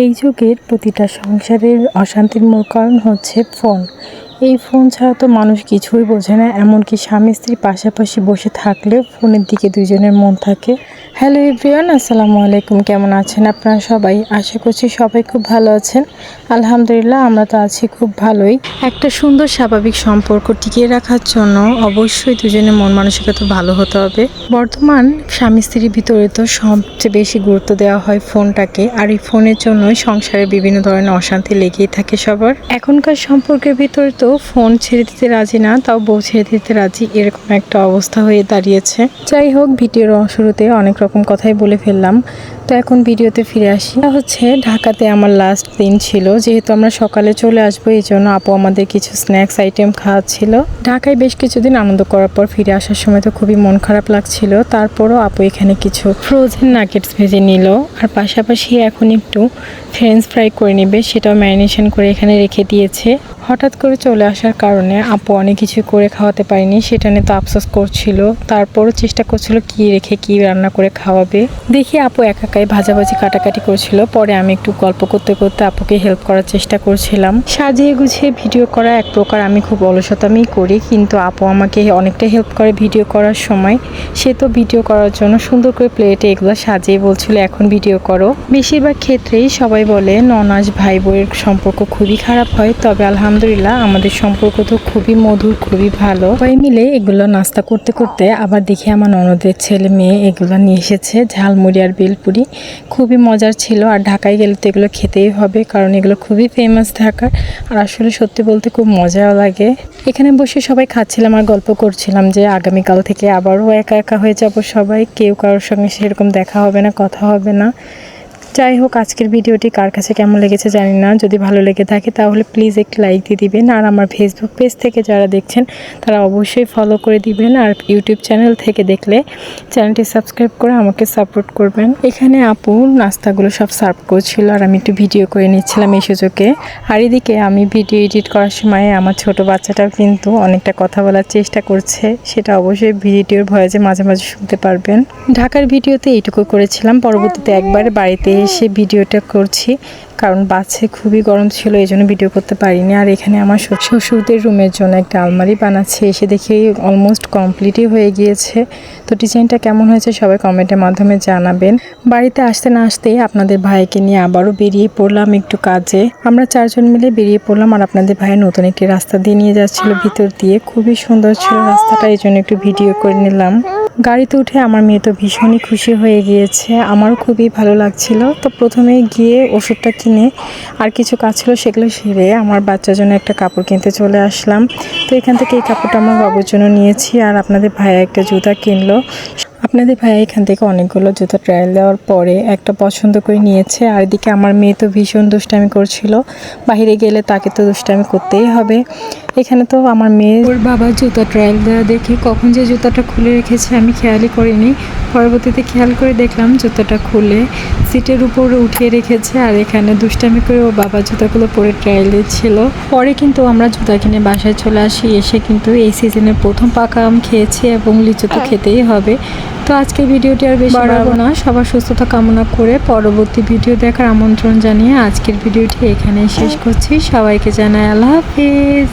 এই যুগের প্রতিটা সংসারের অশান্তির মূল কারণ হচ্ছে ফোন। এই ফোন ছাড়া তো মানুষ কিছুই বোঝে না, এমনকি স্বামী স্ত্রী পাশাপাশি বসে থাকলেও ফোনের দিকে দুজনের মন থাকে। হ্যালো এভরিওয়ান, আসসালামু আলাইকুম, কেমন আছেন আপনারা সবাই? আশা করছি সবাই খুব ভালো আছেন। আলহামদুলিল্লাহ আমরা তো আছি খুব ভালোই। একটা সুন্দর স্বাভাবিক সম্পর্ক টিকিয়ে রাখার জন্য অবশ্যই দুজনের মন মানসিকতা ভালো হতে হবে। বর্তমান স্বামী স্ত্রীর ভিতরে তো সবচেয়ে বেশি গুরুত্ব দেওয়া হয় ফোনটাকে, আর এই ফোনের জন্যই সংসারে বিভিন্ন ধরনের অশান্তি লেগেই থাকে সবার। এখনকার সম্পর্কের ভিতরে তো ফোন ছেড়ে দিতে রাজি না, তাও বউ ছেড়ে দিতে রাজি, এরকম একটা অবস্থা হয়ে দাঁড়িয়েছে। যাই হোক, ভিডিওর শুরুতে অনেক রকম কথাই বলে ফেললাম। তো এখন ভিডিওতে ফিরে আসি। হচ্ছে ঢাকাতে আমার লাস্ট দিন ছিল। যেহেতু আমরা সকালে চলে আসব, এই জন্য আপু আমাদের কিছু স্ন্যাক্স আইটেম খাওয়াচ্ছিল। ঢাকায় বেশ কিছুদিন আনন্দ করার পর ফিরে আসার সময় তো খুবই মন খারাপ লাগছিল। তারপরও আপু এখানে কিছু ফ্রোজেন নাগেটস ভেজে নিল। আর পাশাপাশি এখন একটু ফ্রেঞ্চ ফ্রাই করে নেবে, সেটাও ম্যারিনেশন করে এখানে রেখে দিয়েছে। হঠাৎ করে চলে আসার কারণে আপু অনেক কিছু করে খাওয়াতে পারিনি, সেটা নিয়ে তো আফসোস করছিল। তারপরও চেষ্টা করছিল কি রেখে কি রান্না করে খাওয়াবে। দেখি আপু একা একাই ভাজাভাজি কাটাকাটি করছিল। পরে আমি একটু গল্প করতে করতে আপুকে হেল্প করার চেষ্টা করছিলাম। সাজিয়ে গুছিয়ে ভিডিও করা এক প্রকার আমি খুব অলসতামি করি, কিন্তু আপু আমাকে অনেকটা হেল্প করে ভিডিও করার সময়। সে তো ভিডিও করার জন্য সুন্দর করে প্লেটে এগুলো সাজিয়ে বলছিল, এখন ভিডিও করো। বেশিরভাগ ক্ষেত্রেই সবাই বলে, ননাস ভাই বইয়ের সম্পর্ক খুবই খারাপ হয়। তবে আলহামদুলিল্লাহ আমাদের সম্পর্ক তো খুবই মধুর, খুবই ভালো। সবাই মিলে এগুলো নাস্তা করতে করতে আবার দেখি আমার ননদের ছেলে মেয়ে এগুলো নিয়ে এসেছে, ঝালমুড়ি আর বেলপুরি। খুবই মজার ছিল আর ঢাকায় গেলে তো এগুলো খেতেই হবে, কারণ এগুলো খুবই ফেমাস ঢাকার আর আসলে সত্যি বলতে খুব মজাও লাগে। এখানে বসে সবাই খাচ্ছিলাম আর গল্প করছিলাম যে আগামীকাল থেকে আবারও একা একা হয়ে যাব সবাই, কেউ কারোর সঙ্গে সেরকম দেখা হবে না, কথা হবে না। যাই হোক, আজকের ভিডিওটি কার কাছে কেমন লেগেছে জানি না। যদি ভালো লেগে থাকে তাহলে প্লিজ একটি লাইক দিয়ে দিবেন। আর আমার ফেসবুক পেজ থেকে যারা দেখছেন, তারা অবশ্যই ফলো করে দিবেন। আর ইউটিউব চ্যানেল থেকে দেখলে চ্যানেলটি সাবস্ক্রাইব করে আমাকে সাপোর্ট করবেন। এখানে আপু নাস্তাগুলো সব সার্ভ করছিল আর আমি একটু ভিডিও করে নিচ্ছিলাম এই সুযোগে। আর এদিকে আমি ভিডিও এডিট করার সময় আমার ছোট বাচ্চাটাও কিন্তু অনেকটা কথা বলার চেষ্টা করছে। সেটা অবশ্যই ভিডিওর ভয়েসে মাঝে মাঝে শুনতে পারবেন। ঢাকার ভিডিওতে এইটুকু করেছিলাম। পরবর্তীতে একবার বাড়িতে এসে ভিডিওটা করছি, কারণ বাসে খুবই গরম ছিল, এই জন্য ভিডিও করতে পারিনি। আর এখানে আমার শ্বশুর- শ্বশুরদের রুমের জন্য একটা আলমারি বানাচ্ছে, এসে দেখি অলমোস্ট কমপ্লিটই হয়ে গিয়েছে। তো ডিজাইনটা কেমন হয়েছে সবাই কমেন্টের মাধ্যমে জানাবেন। বাড়িতে আসতে না আসতেই আপনাদের ভাইকে নিয়ে আবারও বেরিয়ে পড়লাম একটু কাজে। আমরা চারজন মিলে বেরিয়ে পড়লাম আর আপনাদের ভাইয়ের নতুন একটি রাস্তা দিয়ে নিয়ে যাচ্ছিল, ভিতর দিয়ে। খুবই সুন্দর ছিল রাস্তাটা, এই জন্য একটু ভিডিও করে নিলাম। গাড়িতে উঠে আমার মেয়ে তো ভীষণই খুশি হয়ে গিয়েছে। আমারও খুবই ভালো লাগছিল। তো প্রথমে গিয়ে ওষুধটা কিনে আর কিছু কাজ ছিল সেগুলো সেরে আমার বাচ্চার জন্য একটা কাপড় কিনতে চলে আসলাম। তো এখান থেকে এই কাপড়টা আমার বাবুর জন্য নিয়েছি আর আপনাদের ভাইয়া একটা জুতা কিনলো। আপনাদের ভাইয়া এখান থেকে অনেকগুলো জুতো ট্রায়াল দেওয়ার পরে একটা পছন্দ করে নিয়েছে। আর এদিকে আমার মেয়ে তো ভীষণ দুষ্টামি করছিল। বাইরে গেলে তাকে তো দুষ্টামি করতেই হবে। এখানে তো আমার মেয়ে ওর বাবা জুতা ট্রায়াল দেওয়া দেখে কখন যে জুতাটা খুলে রেখেছে আমি খেয়ালই করিনি। পরবর্তীতে খেয়াল করে দেখলাম জুতাটা খুলে সিটের উপরে উঠিয়ে রেখেছে আর এখানে দুষ্টামি করে ও বাবা জুতাগুলো পরে ট্রায়াল দিচ্ছিল। পরে কিন্তু আমরা জুতা কিনে বাসায় চলে আসি এসে কিন্তু এই সিজনের প্রথম পাকা আম খেয়েছি এবং লিচু তো খেতেই হবে। তো আজকের ভিডিওটি আর বেশি বাড়াবো না। সবার সুস্থতা কামনা করে পরবর্তী ভিডিও দেখার আমন্ত্রণ জানিয়ে আজকের ভিডিওটি এখানেই শেষ করছি। সবাইকে জানাই আল্লাহ হাফিজ।